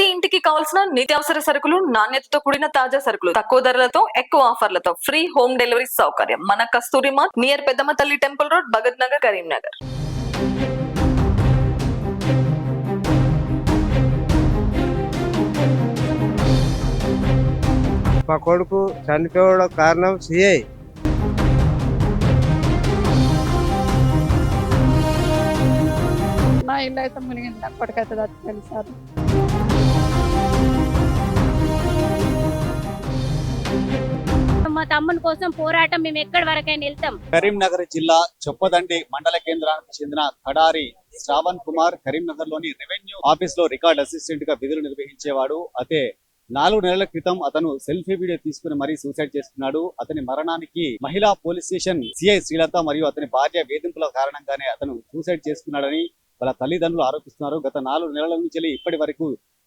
ప్రతి ఇంటికి కావాల్సిన నిత్యావసర సరుకులు నాణ్యతతో కూడిన తాజా సరుకులు. తక్కువ ధరలతో ఎక్కువ ఆఫర్లతో. ఫ్రీ హోమ్ డెలివరీ సౌకర్యం. మన కస్తూరి mart near Peddamma Thalli temple road Bhagat Nagar Karimnagar. మా కొడుకు చనిపోవడం కారణం సిఐ. నా ఇల్లు అయితే మునిగింది. అప్పటికైతే చచ్చిపోయింది మా తమ్ముని కోసం పోరాటం మేము ఎక్కడి వరకైనా వెళ్తాం. కరీంనగర్ జిల్లా చొప్పదండి మండల కేంద్రానికి చెందిన కడారి శ్రావణ్ కుమార్ కరీంనగర్లోని రెవెన్యూ ఆఫీస్లో రికార్డ్ అసిస్టెంట్గా విధులు నిర్వహించేవాడు. అయితే నాలుగు నెలల క్రితం అతను సెల్ఫీ వీడియో తీసుకుని మరీ సూసైడ్ చేసుకున్నాడు అతని మరణానికి మహిళా పోలీస్ స్టేషన్ సిఐ శ్రీలత మరియు అతని భార్య వేధింపుల కారణంగానే అతను సూసైడ్ చేసుకున్నాడని వాళ్ళ తల్లిదండ్రులు ఆరోపిస్తున్నారు. గత నాలుగు నెలల నుంచి ఇప్పటి వరకు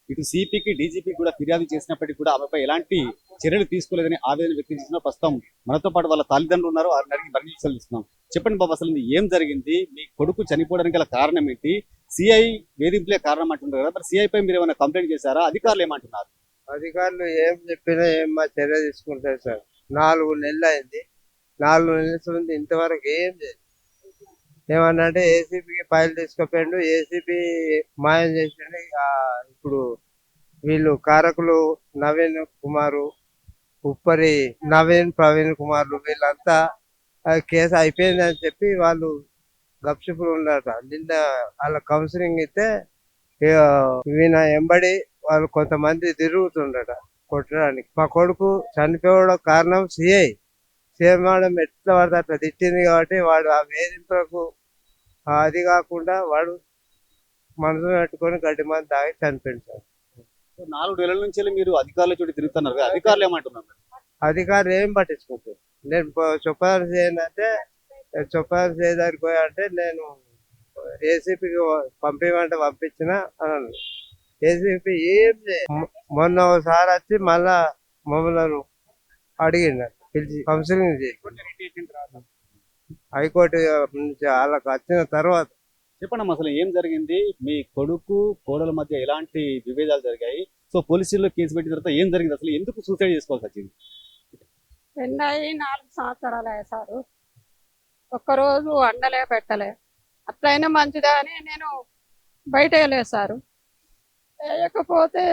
ఇటు సిపికి డీజీపీ కూడా ఫిర్యాదు చేసినప్పటికీ కూడా ఆమెపై ఎలాంటి చర్యలు తీసుకోలేదని ఆవేదన వ్యక్తం చేసిన ప్రస్తుతం మనతో పాటు వాళ్ళ తల్లిదండ్రులు ఉన్నారు. వారిని అడిగి మరిన్ని చెల్లిస్తున్నాం చెప్పండి బాబు అసలు ఏం జరిగింది? మీ కొడుకు చనిపోవడానికి గల కారణం ఏంటి? సిఐ వేధింపులే కారణం అంటున్నారు కదా. మరి సిఐ పై మీరు ఏమైనా కంప్లైంట్ చేశారా? అధికారులు ఏమంటున్నారు? అధికారులు ఏం చెప్పినా ఏం మా చర్య తీసుకుంటారు సార్. నాలుగు నెలలు అయింది. నాలుగు నెలల ఇంతవరకు ఏం లేదు ఏమన్నా అంటే ఏసీబీకి ఫైల్ తీసుకుపోయిండు ఏసీబీ మాయం చేసిండు. ఇక ఇప్పుడు వీళ్ళు కారకులు నవీన్ కుమారు ఉప్పరి నవీన్ ప్రవీణ్ కుమార్లు వీళ్ళంతా కేసు కేసు అయిపోయిందని చెప్పి వాళ్ళు గప్షిపులు ఉన్నారట. నిన్న వాళ్ళ కౌన్సిలింగ్ ఇస్తే ఈయన ఎంబడి వాళ్ళు కొంతమంది తిరుగుతుండట కొట్టడానికి. మా కొడుకు చనిపోవడం కారణం సిఐ సిఐ మేడం ఎట్లా పడితే అట్లా తిట్టింది కాబట్టి వాడు ఆ వేధింపులకు అది కాకుండా వాడు మనసు పెట్టుకొని గడ్డి మంది తాగి సో నాలుగు నెలల నుంచి మీరు అధికారుల చోటు తిరుగుతున్నారు అధికారులు ఏమంటున్నారు అధికారులు ఏం పట్టించుకుంటారు నేను చొప్పదారి చేయంటే చొప్పదారి చేయడానికి పోయా అంటే నేను ఏసీపీకి పంపించమంటే పంపించిన అన్నాను ఏసీపీ ఏం మొన్న ఒకసారి వచ్చి మళ్ళా మమ్మల్ని అడిగిండు. పిలిచి కౌన్సిలింగ్ చేసి హైకోర్టు నుంచి వాళ్ళకి వచ్చిన తర్వాత. చెప్పండి అసలు ఏం జరిగింది? మీ కొడుకు కోడల మధ్య ఎలాంటి విభేదాలు జరిగాయి? సో పోలీసుల్లో కేసు పెట్టిన తర్వాత ఏం జరిగింది? అసలు ఎందుకు సూసైడ్ చేసుకోవాల్సి వచ్చింది? పెళ్ళయి నాలుగు సంవత్సరాలు అయ్యాయి సారు. ఒక్కరోజు అండలే పెట్టలే. అట్లయినా మంచిదే అని నేను బయట వేయలేదు సారు. వేయకపోతే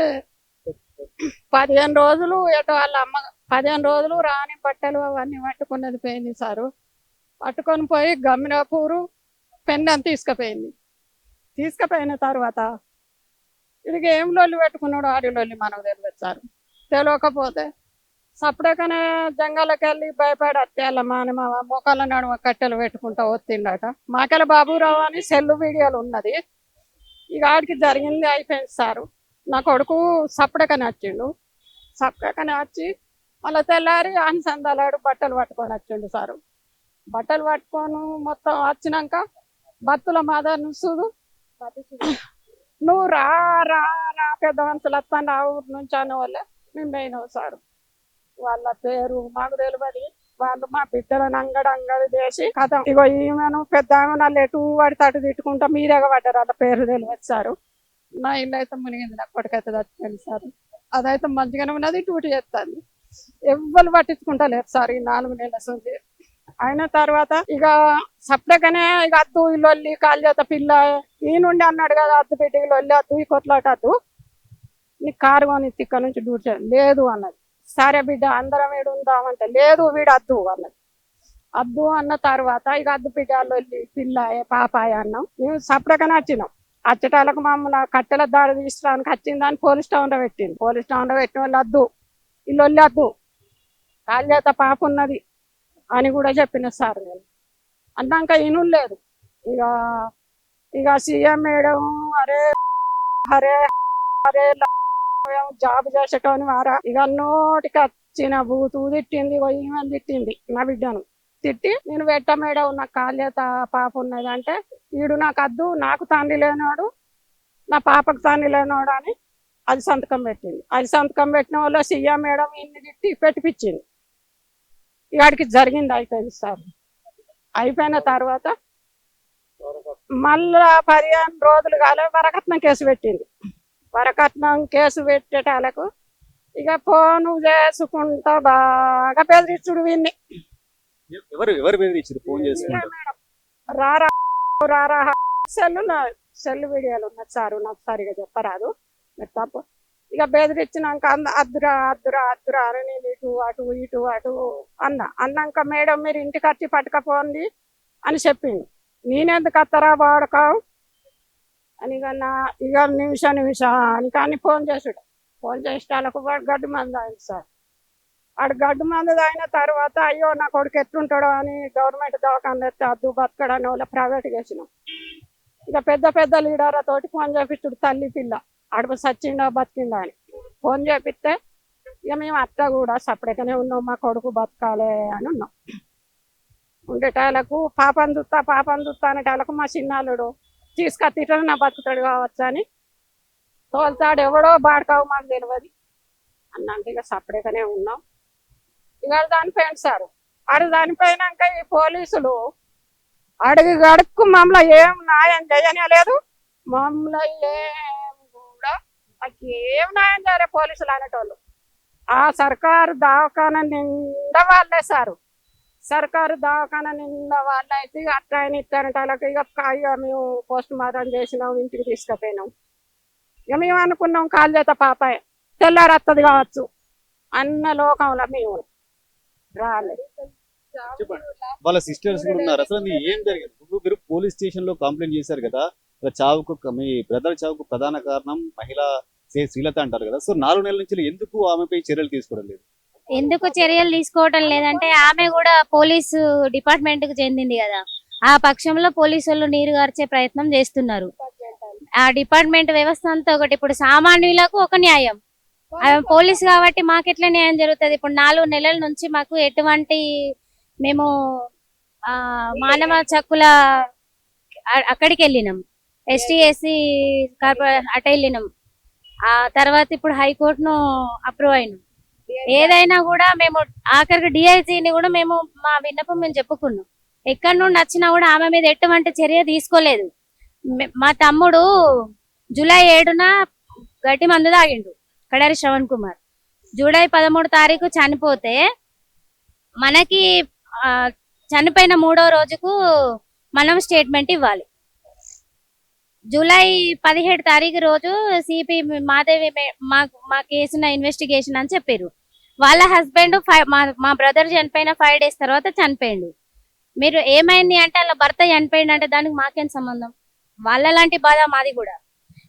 పదిహేను రోజులు ఎటు వాళ్ళ అమ్మ పదిహేను రోజులు రాని బట్టలు అవన్నీ పట్టుకున్నది పోయింది సారు. పట్టుకొని పోయి గమ్మినాపూరు పెన్నం తీసుకుపోయింది. తీసుకుపోయిన తర్వాత ఇది ఏం లొల్లి పెట్టుకున్నాడు ఆడి లొల్లి మనకు తెలియదు తెలియకపోతే సపడకనే జంగలకి వెళ్ళి భయపడి అత్తేళ్ళ అని మా మొక్కల నడుమ కట్టెలు పెట్టుకుంటా వస్తుండట మాకెల బాబురావు అని సెల్లు వీడియోలు ఉన్నది. ఇక ఆడికి జరిగింది అయిపోయింది సారు. నా కొడుకు సపడకని వచ్చిండు. సపడకని వచ్చి మళ్ళీ తెల్లారి అన్సందాలాడు బట్టలు పట్టుకొని వచ్చిండు సారు. బట్టలు పట్టుకొని మొత్తం వచ్చినాక బత్తుల మాదర్ చూడు. నువ్వు రా రా రా పెద్ద మనుషులు వస్తాను ఆ ఊరు నుంచి అనే వాళ్ళే. మేము పోయినావు సారు. వాళ్ళ పేరు మాకు తెలియదు వాళ్ళు మా బిడ్డలను అంగడి అంగడి చేసి కథ ఇగో ఈమెను పెద్ద ఆమె ఎటు పడితే అటు తిట్టుకుంటా మీరేగా పడ్డారు వాళ్ళ పేరు తెలియదు సారు. నా ఇల్లు అయితే మునిగింది అప్పటికైతే చచ్చిపోయింది సార్. అదైతే మంచిగానే ఉన్నది డ్యూటీ చేస్తాను ఎవ్వరు పట్టించుకుంటలేరు సార్ ఈ నాలుగు నెలల నుంచి అయిన తర్వాత ఇక సప్లకనే ఇక అద్దు ఈ కాలు చేత పిల్ల ఈ నుండి అన్నాడు కదా అద్దు పెట్టి ఈ అద్దు ఈ కొట్లాట అద్దు. నీ కారు కొని ఇక్కడ నుంచి డ్యూటీ లేదు అన్నది. సరే బిడ్డ అందరం వీడు ఉందామంటే లేదు వీడు అద్దు అన్నది. అద్దు అన్న తర్వాత ఇక అద్దు బిడ్డ లొల్లి పాపాయ అన్నాం. మేము సపరేట్గానే వచ్చినాం. అచ్చటాలకు మమ్మల్ని కట్టెల దాడి తీసుకురానికి వచ్చిందని పోలీస్ టౌన్లో పెట్టింది. పోలీస్ టౌన్లో పెట్టిన వాళ్ళు వద్దు ఇల్లు వెళ్ళొద్దు వద్దు చేత పాప ఉన్నది అని కూడా చెప్పిన సార్ నేను. అన్నాక ఇను లేదు. ఇక ఇక సీఎం మేడం అరే అరే అరే ల- జాబ్ చేసేటోని వారా. ఇక నోటికి వచ్చిన బూతు తిట్టింది ఈమె తిట్టింది నా బిడ్డను. తిట్టి నేను పెట్ట మేడం నాకు కాళ్ళేత పాప ఉన్నది అంటే వీడు నాకు అద్దు నాకు తండ్రి లేనాడు నా పాపకు తండ్రి లేనాడు అని అది సంతకం పెట్టింది. అది సంతకం పెట్టిన వాళ్ళు సీఎం మేడం ఇన్ని తిట్టి పెట్టిపించింది ఇవాడికి జరిగింది అయిపోయింది సార్. అయిపోయిన తర్వాత మళ్ళా పదిహేను రోజులు కాలే వరకట్నం కేసు పెట్టింది. వరకట్నం కేసు పెట్టేటాలకు ఇక ఫోను చేసుకుంటా బాగా బెదిరిస్తుడు విన్ని. ఎ- ఎవరు ఎవరు బెదిరించారు ఫోన్ చేసుకుంటారు రారా రారా సెల్లు సెల్ వీడియోలు ఉన్నది సారు నాకు సరిగా చెప్పరాదు. మీరు ఇక బెదిరించినాక అంద అద్దురా అద్దురా అద్దురా అని నేను ఇటు అటు ఇటు అటు అన్న. అన్నాక మేడం మీరు ఇంటికి వచ్చి పట్టుకపోండి అని చెప్పింది నేనెందుకు అత్తరా వాడకావు అని ఇక నా ఇక నిమిషం నిమిషానికి అని ఫోన్ చేసుడు. ఫోన్ చేసేటాలకు వాడు గడ్డి మంది అయింది సార్. వాడు గడ్డు మంది అయిన తర్వాత అయ్యో నా కొడుకు ఎట్లుంటాడో అని గవర్నమెంట్ దవాఖాన ఎత్తే అద్దు బతకడని వాళ్ళ ప్రైవేట్గా వేసినాం. ఇక పెద్ద పెద్ద లీడర్ తోటి ఫోన్ చేపిస్తుడు తల్లి పిల్ల. అడుగు సచ్చిండో బతికిండా అని. ఫోన్ చేపిస్తే ఇక మేము అత్త కూడా సపరేట్గానే ఉన్నాం మా కొడుకు బతకాలే అని ఉన్నాం. ఉండేటాలకు పాపం చూస్తా పాపం చూస్తా అనేటాలకు మా చిన్నాలుడు తీసుకొచ్చిట నా బతుకుతాడు కావచ్చు అని తోలుతాడు. ఎవడో బాడకావు మాకు తెలియదు అన్నంటే ఇక సపరేట్గానే ఉన్నాం. ఇవాళ దానిపైన సార్. ఆడు దానిపోయినాక ఈ పోలీసులు అడుగు గడుక్కు మమ్మల్ని ఏం న్యాయం లేదు మమ్మల్ని ఏం ఏం న్యాయం చేయలే పోలీసులు అనేటోళ్ళు? ఆ సర్కారు దవాఖాన నిండా వాళ్ళే సారు. సర్కారు దవాఖాన నిండా వాళ్ళైతే అయితే ఇక అట్లా అని ఇట్లా ఇక ఇక మేము పోస్ట్ మార్టం చేసినాం ఇంటికి తీసుకుపోయినాం. ఇక మేము అనుకున్నాం కాలు చేత పాపాయ. తెల్లారత్తది కావచ్చు. అన్న లోకంలో మేము రాలేదు వాళ్ళ సిస్టర్స్ కూడా ఉన్నారు. అసలు ఏం జరిగింది? మీరు పోలీస్ స్టేషన్లో కంప్లైంట్ చేశారు కదా. చావుకు మీ బ్రదర్ చావుకు ప్రధాన కారణం మహిళా శ్రీ- శ్రీలత అంటారు కదా. సో నాలుగు నెలల నుంచి ఎందుకు ఆమెపై చర్యలు తీసుకోవడం లేదు? ఎందుకు చర్యలు తీసుకోవటం లేదంటే ఆమె కూడా పోలీసు డిపార్ట్మెంట్కు చెందింది కదా. ఆ పక్షంలో పోలీసు వాళ్ళు నీరు గార్చే ప్రయత్నం చేస్తున్నారు. ఆ డిపార్ట్మెంట్ వ్యవస్థ అంతా ఒకటి ఇప్పుడు సామాన్యులకు ఒక న్యాయం. ఆమె పోలీస్ కాబట్టి మాకు ఎట్లా న్యాయం జరుగుతుంది? ఇప్పుడు నాలుగు నెలల నుంచి మాకు ఎటువంటి మేము ఆ మానవ చక్కుల అక్కడికి వెళ్ళినాం. ఎస్టీ ఎస్సీ కార్పొరే అటు వెళ్ళినాం ఆ తర్వాత ఇప్పుడు హైకోర్టును అప్రూవ్ అయినాం. ఏదైనా కూడా మేము ఆఖరికి డిఐజీని కూడా మేము మా విన్నపం మేము చెప్పుకున్నాం. ఎక్కడి నుండి వచ్చినా కూడా ఆమె మీద ఎటువంటి చర్య తీసుకోలేదు. మా తమ్ముడు జూలై ఏడున గట్టి మందు తాగిండు కడారి శ్రవణ్ కుమార్. జూలై పదమూడు తారీఖు చనిపోతే మనకి చనిపోయిన మూడో రోజుకు మనం స్టేట్మెంట్ ఇవ్వాలి. జూలై పదిహేడు తారీఖు రోజు సిపి మాదేవి మా మా కేసున ఇన్వెస్టిగేషన్ అని చెప్పారు వాళ్ళ హస్బెండ్ ఫైవ్ మా బ్రదర్ చనిపోయిన ఫైవ్ డేస్ తర్వాత చనిపోయిండు. మీరు ఏమైంది అంటే అలా భర్త చనిపోయిండు అంటే దానికి మాకేం సంబంధం? వాళ్ళ లాంటి బాధ మాది కూడా.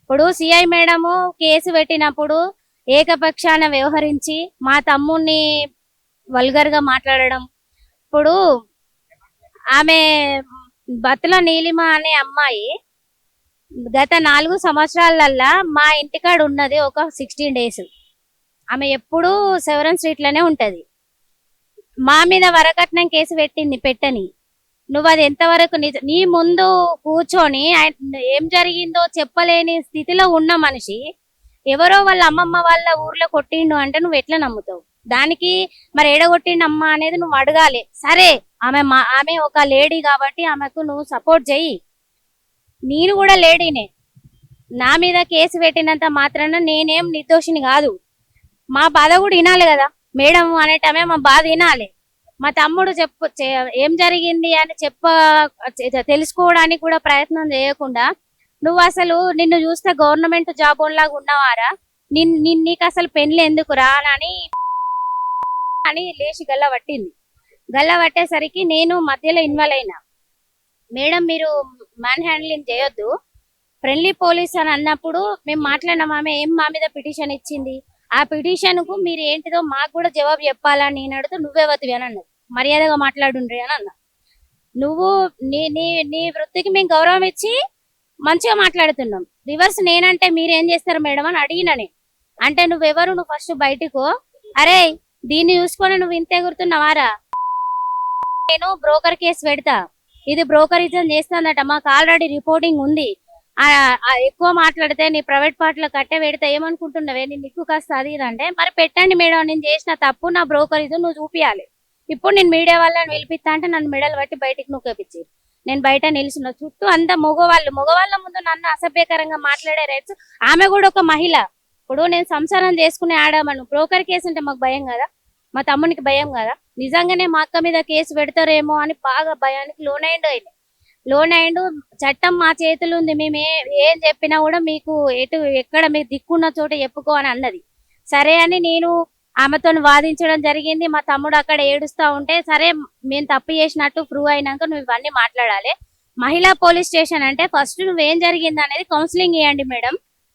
ఇప్పుడు సిఐ మేడము కేసు పెట్టినప్పుడు ఏకపక్షాన వ్యవహరించి మా తమ్ముణ్ణి వల్గర్గా మాట్లాడడం. ఇప్పుడు ఆమె బతుల నీలిమ అనే అమ్మాయి గత నాలుగు సంవత్సరాలల్లా మా ఇంటికాడ ఉన్నది ఒక సిక్స్టీన్ డేస్. ఆమె ఎప్పుడూ సెవెరన్ స్ట్రీట్లోనే ఉంటుంది. మా మీద వరకట్నం కేసు పెట్టింది పెట్టని. నువ్వు అది ఎంతవరకు నిజ నీ ముందు కూర్చొని ఏం జరిగిందో చెప్పలేని స్థితిలో ఉన్న మనిషి ఎవరో వాళ్ళ అమ్మమ్మ వాళ్ళ ఊర్లో కొట్టిండు అంటే నువ్వు ఎట్లా నమ్ముతావు? దానికి మరి ఎడగొట్టిండు అమ్మ అనేది నువ్వు అడగాలి. సరే ఆమె మా ఆమె ఒక లేడీ కాబట్టి ఆమెకు నువ్వు సపోర్ట్ చెయ్యి. నేను కూడా లేడీనే. నా మీద కేసు పెట్టినంత మాత్రాన నేనేం నిర్దోషిని కాదు. మా బాధ కూడా వినాలి కదా. మేడం అనేటమే మా బాధ వినాలి. మా తమ్ముడు చెప్పు ఏం జరిగింది అని చెప్ప తెలుసుకోవడానికి కూడా ప్రయత్నం చేయకుండా నువ్వు అసలు నిన్ను చూస్తే గవర్నమెంట్ జాబ్ లాగా ఉన్నవారా? నిన్ నిన్- నీకు అసలు పెన్లు ఎందుకు రా అని అని లేచి గల్ల పట్టింది. గల్ల పట్టేసరికి నేను మధ్యలో ఇన్వాల్వ్ అయినా. మేడం మీరు మ్యాన్ హ్యాండ్లింగ్ చేయొద్దు. ఫ్రెండ్లీ పోలీస్ అని అన్నప్పుడు మేము మాట్లాడినాం ఆమె ఏం మా మీద పిటిషన్ ఇచ్చింది? ఆ పిటిషన్కు మీరు ఏంటిదో మాకు కూడా జవాబు చెప్పాలని నేను అడుగుతూ నువ్వే వద్దువి అని అన్నది. మర్యాదగా మాట్లాడుండ్రి అని అన్నా. నువ్వు నీ నీ నీ వృత్తికి మేము గౌరవం ఇచ్చి మంచిగా మాట్లాడుతున్నాం. రివర్స్ నేనంటే మీరు ఏం చేస్తారు మేడం అని అడిగినని అంటే నువ్వెవరు? నువ్వు ఫస్ట్ బయటకు. అరే దీన్ని చూసుకొని నువ్వు ఇంత ఎగురుతున్నావారా? నేను బ్రోకర్ కేసు పెడతా. ఇది బ్రోకరిజం చేస్తుందట. మాకు ఆల్రెడీ రిపోర్టింగ్ ఉంది. ఆ ఎక్కువ మాట్లాడితే నీ ప్రైవేట్ పార్టీలో కట్టే పెడితే ఏమనుకుంటున్నావే? నేను నీకు కాస్త అది అంటే మరి పెట్టండి మేడం నేను చేసిన తప్పు నా బ్రోకరిజం నువ్వు చూపించాలి ఇప్పుడు నేను మీడియా వాళ్ళని పిలిపిస్తా అంటే నన్ను మెడలు బట్టి బయటికి నూకేపించి నేను బయట నిలిచిన చుట్టూ అంతా మగవాళ్ళు మగవాళ్ళ ముందు నన్ను అసభ్యకరంగా మాట్లాడే రైట్స్. ఆమె కూడా ఒక మహిళ. ఇప్పుడు నేను సంసారం చేసుకునే ఆడామను బ్రోకర్ కేసు అంటే మాకు భయం కదా. మా తమ్మునికి భయం కదా? నిజంగానే మా అక్క మీద కేసు పెడతారేమో అని బాగా భయానికి లోనైండు ఆయన. లోన్ అయిండు చట్టం మా చేతులు ఉంది మేము ఏం చెప్పినా కూడా మీకు ఎటు ఎక్కడ మీకు దిక్కున్న చోట చెప్పుకో అని అన్నది. సరే అని నేను ఆమెతో వాదించడం జరిగింది. మా తమ్ముడు అక్కడ ఏడుస్తా ఉంటే సరే మేము తప్పు చేసినట్టు ప్రూవ్ అయినాక నువ్వు ఇవన్నీ మాట్లాడాలి. మహిళా పోలీస్ స్టేషన్ అంటే ఫస్ట్ నువ్వేం జరిగింది అనేది కౌన్సిలింగ్ ఇవ్వండి మేడం.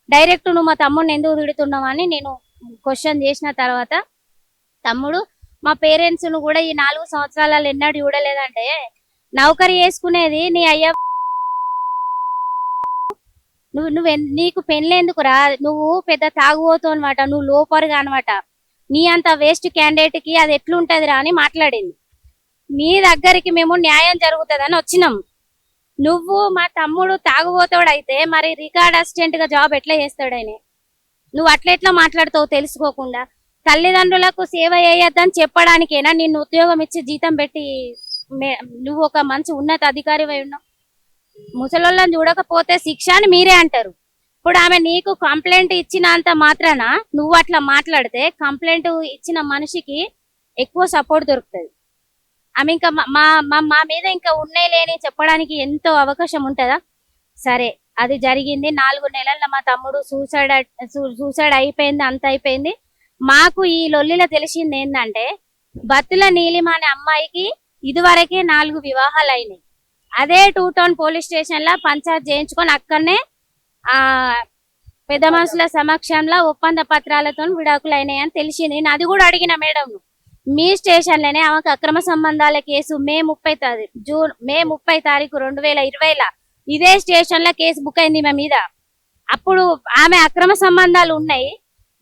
డైరెక్ట్ నువ్వు మా తమ్ముడిని ఎందుకు తిడుతున్నావు అని నేను క్వశ్చన్ చేసిన తర్వాత తమ్ముడు మా పేరెంట్స్ను కూడా ఈ నాలుగు సంవత్సరాలలో ఎన్నడూ చూడలేదంటే నౌకరి చేసుకునేది నీ అయ్య నువ్వు నువ్వు నీకు పెళ్ళేందుకు రా నువ్వు పెద్ద తాగుబోతు అనమాట నువ్వు లోపరుగా అనమాట. నీ అంత వేస్ట్ క్యాండిడేట్కి అది ఎట్లుంటది రా అని మాట్లాడింది. నీ దగ్గరికి మేము న్యాయం జరుగుతుందని వచ్చినాం. నువ్వు మా తమ్ముడు తాగుబోతాడు అయితే మరి రికార్డ్ అసిస్టెంట్గా జాబ్ ఎట్లా చేస్తాడు ఆయన? నువ్వు అట్లా ఎట్లా మాట్లాడతావు తెలుసుకోకుండా? తల్లిదండ్రులకు సేవ చేయొద్దని చెప్పడానికేనా? నిన్ను ఉద్యోగం ఇచ్చి జీతం పెట్టి నువ్వు ఒక మంచి ఉన్నత అధికారి ఉన్నావు. ముసలోళ్ళని చూడకపోతే శిక్ష అని మీరే అంటారు. ఇప్పుడు ఆమె నీకు కంప్లైంట్ ఇచ్చినంత మాత్రాన నువ్వు అట్లా మాట్లాడితే కంప్లైంట్ ఇచ్చిన మనిషికి ఎక్కువ సపోర్ట్ దొరుకుతుంది. ఆమె ఇంకా మా- మా మా మా మీద ఇంకా ఉన్నాయి లేని చెప్పడానికి ఎంతో అవకాశం ఉంటుందా? సరే అది జరిగింది. నాలుగు నెలల్లో మా తమ్ముడు సూసైడ్ సూసైడ్ అయిపోయింది అంత అయిపోయింది. మాకు ఈ లొల్లిలో తెలిసింది ఏంటంటే బత్తుల నీలిమ అనే అమ్మాయికి ఇదివరకే నాలుగు వివాహాలు అయినాయి. అదే టూ టౌన్ పోలీస్ స్టేషన్లో పంచాయత్ చేయించుకొని అక్కడనే ఆ పెద్ద మనుషుల సమక్షంలో ఒప్పంద పత్రాలతో విడాకులు అయినాయి అని తెలిసింది. నేను అది కూడా అడిగిన మేడం. మీ స్టేషన్లోనే ఆమెకు అక్రమ సంబంధాల కేసు మే ముప్పై తారీఖు జూన్ మే ముప్పై తారీఖు రెండు వేల ఇరవైలా ఇదే స్టేషన్లో కేసు బుక్ అయింది మా మీద. అప్పుడు ఆమె అక్రమ సంబంధాలు ఉన్నాయి.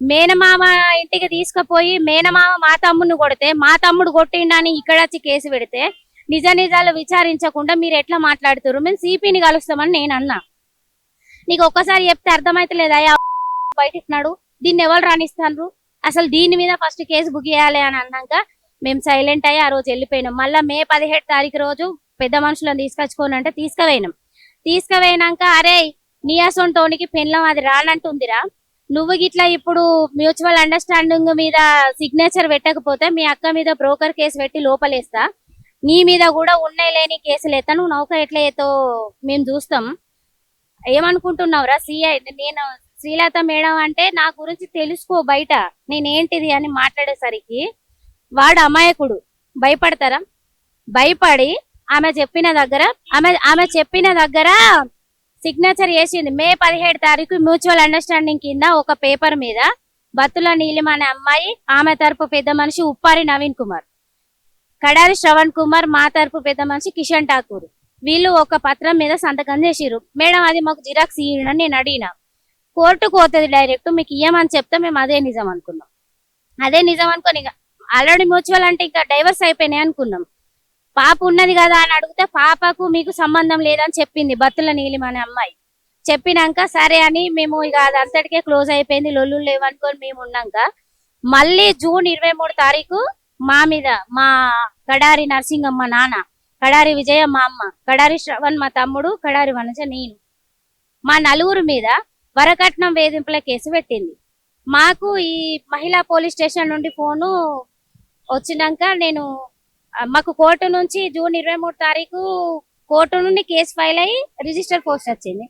మేనమామ ఇంటికి తీసుకుపోయి మేనమామ మా తమ్ముడిని కొడితే మా తమ్ముడు కొట్టిండని ఇక్కడ వచ్చి కేసు పెడితే నిజ నిజాలు విచారించకుండా మీరు ఎట్లా మాట్లాడుతారు మేము సిపిని కలుస్తామని నేను అన్నా. నీకు ఒక్కసారి చెప్తే అర్థమైతలేదా? బయటిస్తున్నాడు దీన్ని ఎవరు రాణిస్తాను అసలు దీని మీద ఫస్ట్ కేసు బుక్ చేయాలి అని అన్నాక మేము సైలెంట్ అయ్యి ఆ రోజు వెళ్ళిపోయినాం. మళ్ళీ మే పదిహేడు తారీఖు రోజు పెద్ద మనుషులను తీసుకొచ్చుకోను అంటే తీసుకుపోయినాం. తీసుకుపోయినాక అరే టోనికి పెళ్ళం అది రానంటుందిరా. నువ్వు గిట్లా ఇప్పుడు మ్యూచువల్ అండర్స్టాండింగ్ మీద సిగ్నేచర్ పెట్టకపోతే మీ అక్క మీద బ్రోకర్ కేసు పెట్టి లోపలేస్తా. నీ మీద కూడా ఉన్నాయి లేని కేసులు ఎత్తా. నువ్వు నౌక ఎట్లా ఎత్తో మేము చూస్తాం. ఏమనుకుంటున్నావురా? సిఐ నేను శ్రీలత మేడం అంటే నా గురించి తెలుసుకో బయట. నేనేంటిది అని మాట్లాడేసరికి వాడు అమాయకుడు. భయపడతారా? భయపడి ఆమె చెప్పిన దగ్గర ఆమె ఆమె చెప్పిన దగ్గర సిగ్నేచర్ చేసింది. మే పదిహేడు తారీఖు మ్యూచువల్ అండర్స్టాండింగ్ కింద ఒక పేపర్ మీద బత్తుల నీలిమ అనే అమ్మాయి ఆమె తరపు పెద్ద మనిషి ఉప్పారి నవీన్ కుమార్. కడారి శ్రవణ్ కుమార్ మా తరపు పెద్ద మనిషి కిషన్ ఠాకూర్. వీళ్ళు ఒక పత్రం మీద సంతకం చేసిరు మేడం అది మాకు జిరాక్స్ ఇయ్యండి అని నేను అడిగిన. కోర్టుకు పోతుంది డైరెక్ట్ మీకు ఇయ్యమని చెప్తే మేము అదే నిజం అనుకున్నాం. అదే నిజం అనుకోని ఆల్రెడీ మ్యూచువల్ అంటే ఇంకా డైవర్స్ అయిపోయినాయి అనుకున్నాం. పాప ఉన్నది కదా అని అడిగితే పాపకు మీకు సంబంధం లేదని చెప్పింది బత్తుల నీలిమ అనే అమ్మాయి. చెప్పినాక సరే అని మేము ఇక అది అంతటికే క్లోజ్ అయిపోయింది. లొల్లు లేవనుకొని మేము ఉన్నాక మళ్ళీ జూన్ ఇరవై మూడు తారీఖు మా మీద మా కడారి నరసింగమ్మ నాన్న కడారి విజయ మా అమ్మ కడారి శ్రవణ్ మా తమ్ముడు కడారి వనజ నేను మా నలుగురు మీద వరకట్నం వేధింపుల కేసు పెట్టింది. మాకు ఈ మహిళా పోలీస్ స్టేషన్ నుండి ఫోను వచ్చినాక నేను మాకు కోర్టు నుంచి జూన్ ఇరవై మూడు తారీఖు కోర్టు నుండి కేసు ఫైల్ అయ్యి రిజిస్టర్ పోస్ట్ వచ్చింది.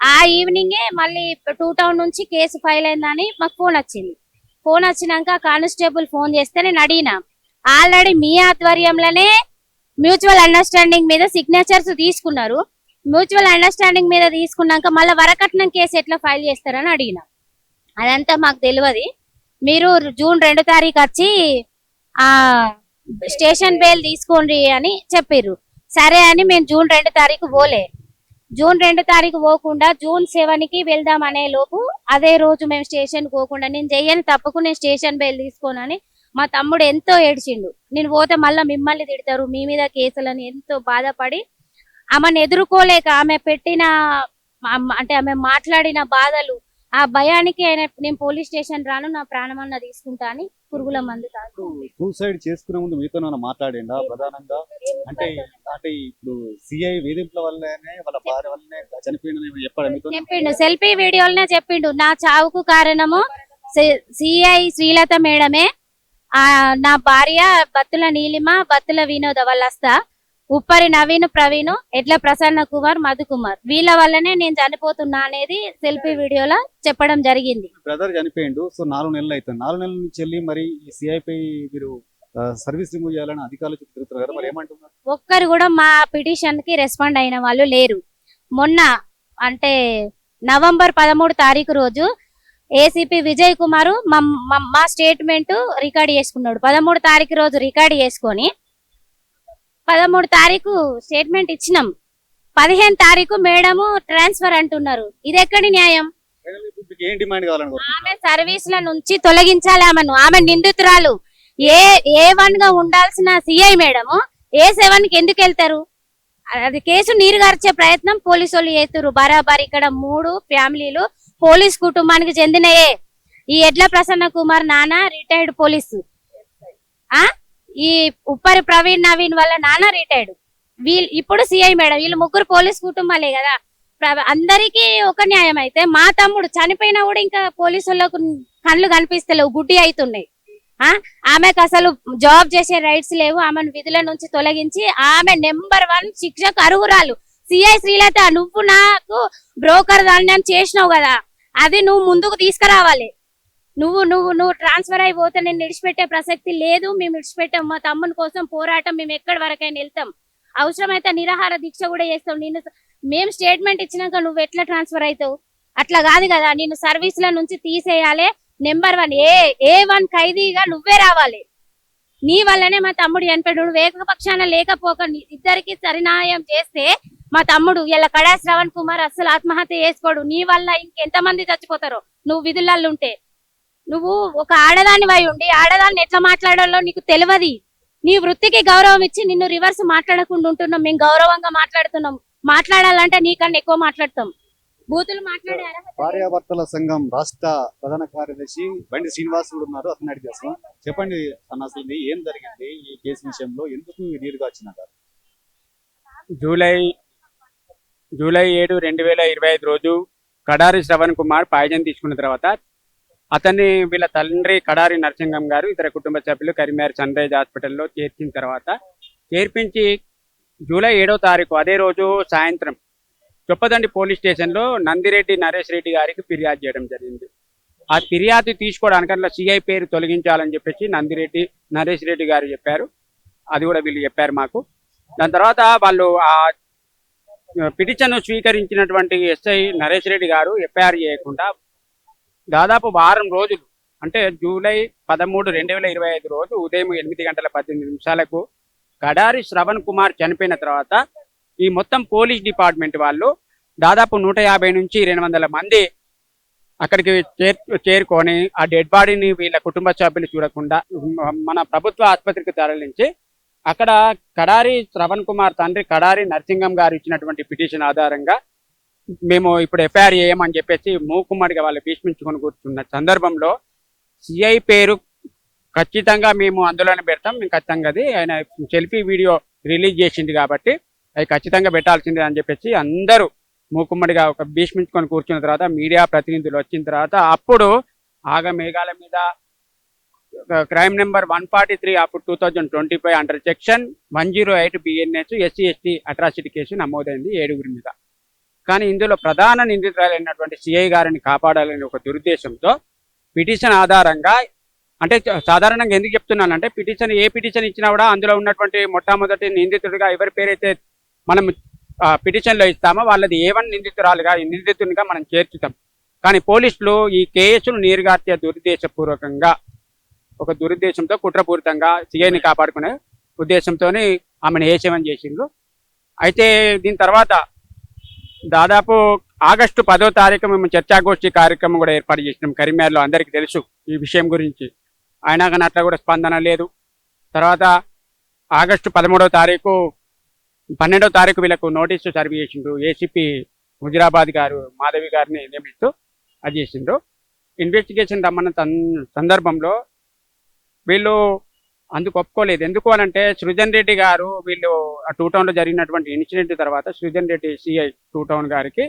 ఆ ఈవినింగే మళ్ళీ టూ టౌన్ నుంచి కేసు ఫైల్ అయిందని మాకు ఫోన్ వచ్చింది. ఫోన్ వచ్చినాక కానిస్టేబుల్ ఫోన్ చేస్తే నేను అడిగిన ఆల్రెడీ మీ ఆధ్వర్యంలోనే మ్యూచువల్ అండర్స్టాండింగ్ మీద సిగ్నేచర్స్ తీసుకున్నారు. మ్యూచువల్ అండర్స్టాండింగ్ మీద తీసుకున్నాక మళ్ళీ వరకట్నం కేసు ఎట్లా ఫైల్ చేస్తారని అడిగిన. అదంతా మాకు తెలియదు మీరు జూన్ రెండు తారీఖు వచ్చి ఆ స్టేషన్ బెయిల్ తీసుకోండి అని చెప్పిర్రు. సరే అని మేము జూన్ రెండు తారీఖు పోలే. జూన్ రెండు తారీఖు పోకుండా జూన్ సెవెన్కి వెళ్దాం అనే లోపు అదే రోజు మేము స్టేషన్ పోకుండా నేను చెయ్యని తప్పకు నేను స్టేషన్ బెయిల్ తీసుకోనని మా తమ్ముడు ఎంతో ఏడ్చిండు. నేను పోతే మళ్ళీ మిమ్మల్ని తిడతారు మీ మీద కేసులని ఎంతో బాధపడి ఆమెను ఎదుర్కోలేక ఆమె పెట్టిన అంటే ఆమె మాట్లాడిన బాధలు ఆ భయానికి ఆయన నేను పోలీస్ స్టేషన్ రాను నా ప్రాణమన్న తీసుకుంటా అని పురుగుల మందు తాగు సూసైడ్ చేసుకునే ముందు మీతో మాట్లాడిండా ప్రధానంగా? అంటే అంటే ఇప్పుడు సిఐ వేధింపుల వల్లనే వాళ్ళ భార్య వల్లనే చెప్పాడు మీతో? చెప్పిండు. సెల్ఫీ వీడియోలనే చెప్పిండు. నా చావుకు కారణము సిఐ శ్రీలత మేడమే. ఆ నా భార్య బత్తుల నీలిమ బత్తుల వినోద వాళ్ళస్తా ఉప్పరి నవీన్ ప్రవీణ్ ఎడ్ల ప్రసన్న కుమార్ మధు కుమార్. వీళ్ళ వల్లనే నేను చనిపోతున్నా అనేది సెల్ఫీ వీడియోలో చెప్పడం జరిగింది. బ్రదర్ చనిపోయిండు. సో నాలుగు నెలలు అవుతుంది. నాలుగు నెలల నుంచి వెళ్ళి మరి ఈ సిఐపై మీరు సర్వీస్ రిమూవ్ చేయాలని అధికారులు కదా మరి ఏమంటున్నారు? ఒక్కరు కూడా మా పిటిషన్కి రెస్పాండ్ అయిన వాళ్ళు లేరు. మొన్న అంటే నవంబర్ పదమూడు తారీఖు రోజు ఏసీపీ విజయ్ కుమార్ మా స్టేట్మెంట్ రికార్డ్ చేసుకున్నాడు. పదమూడు తారీఖు రోజు రికార్డ్ చేసుకొని పదమూడు తారీఖు స్టేట్మెంట్ ఇచ్చినాం. పదిహేను తారీఖు మేడము ట్రాన్స్ఫర్ అంటున్నారు. ఇది ఎక్కడి న్యాయం ఆమె సర్వీస్ ల నుంచి తొలగించాలి ఆమెను. ఆమె నిందితురాలు. ఏ ఏ వన్గా ఉండాల్సిన సిఐ మేడము ఏ సెవెన్కి ఎందుకు వెళ్తారు? అది కేసు నీరుగార్చే ప్రయత్నం పోలీసు వాళ్ళు చేస్తున్నారు బరాబర్ ఇక్కడ మూడు ఫ్యామిలీలు పోలీస్ కుటుంబానికి చెందినయే. ఈ ఎడ్ల ప్రసన్న కుమార్ నాన్న రిటైర్డ్ పోలీసు. ఆ? ఈ ఉప్పరి ప్రవీణ్ నవీన్ వాళ్ళ నాన్న రిటైర్డ్. వీళ్ళు ఇప్పుడు సిఐ మేడం. వీళ్ళు ముగ్గురు పోలీస్ కుటుంబాలే కదా. ప్ర- అందరికీ ఒక న్యాయం అయితే మా తమ్ముడు చనిపోయినా కూడా ఇంకా పోలీసులకు కళ్ళు కనిపిస్తలేవు గుడ్డి అవుతున్నాయి ఆ? ఆమెకు అసలు జాబ్ చేసే రైట్స్ లేవు. ఆమెను విధుల నుంచి తొలగించి ఆమె నెంబర్ వన్ శిక్షకు అర్హురాలు. సిఐ శ్రీలత నువ్వు నాకు బ్రోకర్ దాన్ని చేసినావు కదా. అది నువ్వు ముందుకు తీసుకురావాలి. నువ్వు నువ్వు నువ్వు ట్రాన్స్ఫర్ అయిపోతే నేను విడిచిపెట్టే ప్రసక్తి లేదు మేము విడిచిపెట్టాం. మా తమ్ముని కోసం పోరాటం మేము ఎక్కడి వరకైనా వెళ్తాం. అవసరమైతే నిరాహార దీక్ష కూడా చేస్తాం. నేను మేము స్టేట్మెంట్ ఇచ్చినాక నువ్వు ఎట్లా ట్రాన్స్ఫర్ అవుతావు? అట్లా కాదు కదా నేను సర్వీస్ ల నుంచి తీసేయాలి. Number one A A one ఖైదీగా నువ్వే రావాలి. నీ వల్లనే మా తమ్ముడు చనిపోయాడు. నువ్వు ఏకపక్షాన లేకపోక ఇద్దరికి సరినాయం చేస్తే మా తమ్ముడు ఇలా కడా శ్రవణ్ కుమార్ అస్సలు ఆత్మహత్య చేసుకోడు. నీ వల్ల ఇంకెంత మంది చచ్చిపోతారో? నువ్వు విధులలో ఉంటే. నువ్వు ఒక ఆడదాని వై ఉండి ఆడదాన్ని ఎట్లా మాట్లాడాలో నీకు తెలియదు నీ వృత్తికి గౌరవం ఇచ్చి నిన్ను రివర్స్ మాట్లాడకుండా ఉంటున్నాం. మేము గౌరవంగా మాట్లాడుతున్నాం. మాట్లాడాలంటే నీకన్నా ఎక్కువ మాట్లాడతాం. బూతులు మాట్లాడే అర్హత భార్యాభర్తల సంఘం రాష్ట్ర ప్రధాన కార్యదర్శి బండి శ్రీనివాస్ కూడా ఉన్నారు. అతను అడిగి చేస్తాం. చెప్పండి అన్న అసలు ఏం జరిగింది? ఈ కేసు విషయంలో ఎందుకు నీరుగా వచ్చినారు? జూలై జూలై ఏడు రెండు వేల ఇరవై ఐదు రోజు కడారి శ్రవణ్ కుమార్ పాయిజన్ తీసుకున్న తర్వాత అతన్ని వీళ్ళ తండ్రి కడారి నరసింగం గారు ఇతర కుటుంబ సభ్యులు కరీంనగర్ సన్ రైజ్ హాస్పిటల్లో చేర్చిన తర్వాత చేర్పించి జూలై ఏడో తారీఖు అదే రోజు సాయంత్రం చొప్పదండి పోలీస్ స్టేషన్లో నందిరెడ్డి నరేష్ రెడ్డి గారికి ఫిర్యాదు చేయడం జరిగింది. ఆ ఫిర్యాదు తీసుకోవడానికి అట్లా సిఐ పేరు తొలగించాలని చెప్పేసి నందిరెడ్డి నరేష్ రెడ్డి గారు చెప్పారు. అది కూడా వీళ్ళు చెప్పారు మాకు. దాని తర్వాత వాళ్ళు ఆ పిటిషన్ స్వీకరించినటువంటి ఎస్ఐ నరేష్ రెడ్డి గారు ఎఫ్ఐఆర్ చేయకుండా దాదాపు వారం రోజులు. అంటే జూలై పదమూడు రెండు వేల ఇరవై ఐదు రోజు ఉదయం ఎనిమిది గంటల పద్దెనిమిది నిమిషాలకు కడారి శ్రవణ్ కుమార్ చనిపోయిన తర్వాత ఈ మొత్తం పోలీస్ డిపార్ట్మెంట్ వాళ్ళు దాదాపు నూట యాభై నుంచి రెండు వందల మంది అక్కడికి చేరుకొని ఆ డెడ్ బాడీని వీళ్ళ కుటుంబ సభ్యులు చూడకుండా మన ప్రభుత్వ ఆసుపత్రికి తరలించి అక్కడ కడారి శ్రవణ్ కుమార్ తండ్రి కడారి నరసింగం గారు ఇచ్చినటువంటి పిటిషన్ ఆధారంగా మేము ఇప్పుడు ఎఫ్ఐఆర్ చేయమని చెప్పేసి మూకుమ్మడిగా వాళ్ళు భీష్మించుకొని కూర్చున్న సందర్భంలో సిఐ పేరు ఖచ్చితంగా మేము అందులోనే పెడతాం. మేము ఖచ్చితంగా అది ఆయన సెల్ఫీ వీడియో రిలీజ్ చేసింది కాబట్టి అది ఖచ్చితంగా పెట్టాల్సిందే అని చెప్పేసి అందరూ మూకుమ్మడిగా ఒక భీష్మించుకొని కూర్చున్న తర్వాత మీడియా ప్రతినిధులు వచ్చిన తర్వాత అప్పుడు ఆగ మేఘాల మీద crime number one forty three అప్పుడు two thousand twenty five under section one zero eight BNS SC ST atrocity case నమోదైంది ఏడుగురి మీద. కానీ ఇందులో ప్రధాన నిందితురాలైనటువంటి సిఐ గారిని కాపాడాలని ఒక దురుద్దేశంతో పిటిషన్ ఆధారంగా అంటే సాధారణంగా ఎందుకు చెప్తున్నానంటే పిటిషన్ ఏ పిటిషన్ ఇచ్చినా కూడా అందులో ఉన్నటువంటి మొట్టమొదటి నిందితుడిగా ఎవరి పేరైతే మనం పిటిషన్లో ఇస్తామో వాళ్ళది ఏ నిందితురాలుగా నిందితునిగా మనం చేర్చుతాం. కానీ పోలీసులు ఈ కేసును నీరుగార్చే దురుద్దేశపూర్వకంగా ఒక దురుద్దేశంతో కుట్రపూరితంగా సిఐని కాపాడుకునే ఉద్దేశంతో ఆమెను ఏసేవని చేసిండ్రు. అయితే దీని తర్వాత దాదాపు ఆగస్టు పదో తారీఖు మేము చర్చాగోష్ఠి కార్యక్రమం కూడా ఏర్పాటు చేసినాం. కరీంనగర్లో అందరికీ తెలుసు ఈ విషయం గురించి. అయినా కానీ అట్లా కూడా స్పందన లేదు. తర్వాత ఆగస్టు పదమూడో తారీఖు పన్నెండో తారీఖు వీళ్ళకు నోటీసు సర్వ్ చేసిండ్రు. ఏసీపీ హుజరాబాద్ గారు మాధవి గారిని నియమిస్తూ అది చేసిండ్రు. ఇన్వెస్టిగేషన్ రమ్మన్న సం- సందర్భంలో వీళ్ళు అందుకు ఒప్పుకోలేదు. ఎందుకు అని అంటే సృజన్ రెడ్డి గారు వీళ్ళు ఆ టూ టౌన్లో జరిగినటువంటి ఇన్సిడెంట్ తర్వాత Srujan Reddy CI two town గారికి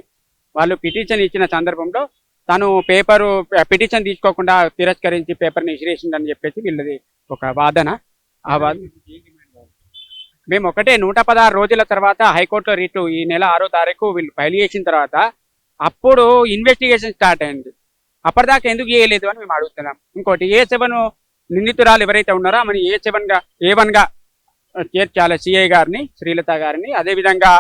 వాళ్ళు పిటిషన్ ఇచ్చిన సందర్భంలో తను పేపరు పిటిషన్ తీసుకోకుండా తిరస్కరించి పేపర్ని ఇసిరేసిందని చెప్పేసి వీళ్ళది ఒక వాదన. ఆ వాదన మేము ఒకటే నూట పదహారు రోజుల తర్వాత హైకోర్టులో రిట్ ఈ నెల ఆరో తారీఖు వీళ్ళు ఫైల్ చేసిన తర్వాత అప్పుడు ఇన్వెస్టిగేషన్ స్టార్ట్ అయింది. అప్పటిదాకా ఎందుకు చేయలేదు అని మేము అడుగుతున్నాం. ఇంకోటి ఏ సెవెన్ నిందితురాలు ఎవరైతే ఉన్నారో ఆమెను ఏ సెవెన్గా ఏ వన్గా చేర్చాలి సిఐ గారిని శ్రీలత గారిని. అదే విధంగా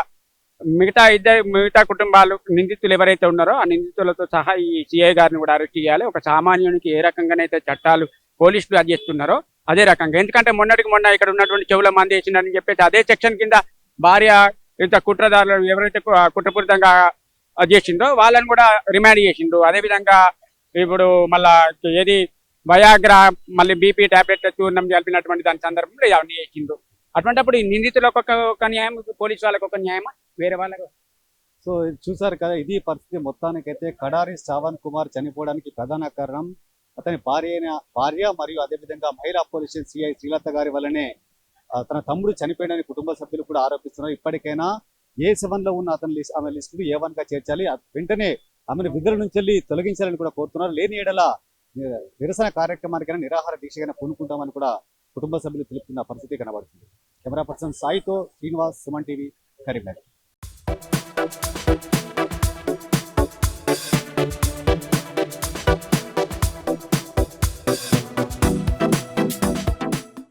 మిగతా ఇద్దరు మిగతా కుటుంబాలు నిందితులు ఎవరైతే ఉన్నారో ఆ నిందితులతో సహా ఈ సిఐ గారిని కూడా అరెస్ట్ చేయాలి. ఒక సామాన్యునికి ఏ రకంగానైతే చట్టాలు పోలీసులు అది చేస్తున్నారో అదే రకంగా. ఎందుకంటే మొన్నటికి మొన్న ఇక్కడ ఉన్నటువంటి చెవుల మంది వేసినారని చెప్పేసి అదే సెక్షన్ కింద భార్య ఇంత కుట్రదారులు ఎవరైతే కుట్రపూరితంగా అది వాళ్ళని కూడా రిమాండ్ చేసిండ్రు. అదే విధంగా ఇప్పుడు మళ్ళా ఏది వయాగ్రా మళ్ళీ బీపీ టాబ్లెట్ చూర్ణం కలిపినటువంటి దాని సందర్భంలో అవన్నీ చేసిండ్రు అటువంటిప్పుడు ఈ నిందితులకు ఒక న్యాయం పోలీసు వాళ్ళకు ఒక న్యాయమా? వేరే వాళ్ళకు? సో చూసారు కదా ఇది పరిస్థితి మొత్తానికైతే కడారి శ్రావణ్ కుమార్ చనిపోవడానికి ప్రధాన కారణం. అతని భార్య భార్య మరియు అదేవిధంగా మహిళా పోలీస్ సిఐ శ్రీలత గారి వల్లనే తన తమ్ముడు చనిపోయాడని కుటుంబ సభ్యులు కూడా ఆరోపిస్తున్నారు. ఇప్పటికైనా ఏ సెవెన్లో ఉన్న అతని లిస్ట్ ఆమె లిస్టు ఏ వన్గా చేర్చాలి వెంటనే ఆమెను విధుల నుంచి వెళ్ళి తొలగించాలని కూడా కోరుతున్నారు. లేని ఎడల నిరసన కార్యక్రమానికైనా నిరాహార దీక్షగా పూనుకుంటామని కూడా కుటుంబ సభ్యులు తెలుపుతున్న పరిస్థితి కనబడుతుంది. కెమెరా పర్సన్ సాయితో శ్రీనివాస్ సుమన్ టీవీ కరీంనగర్.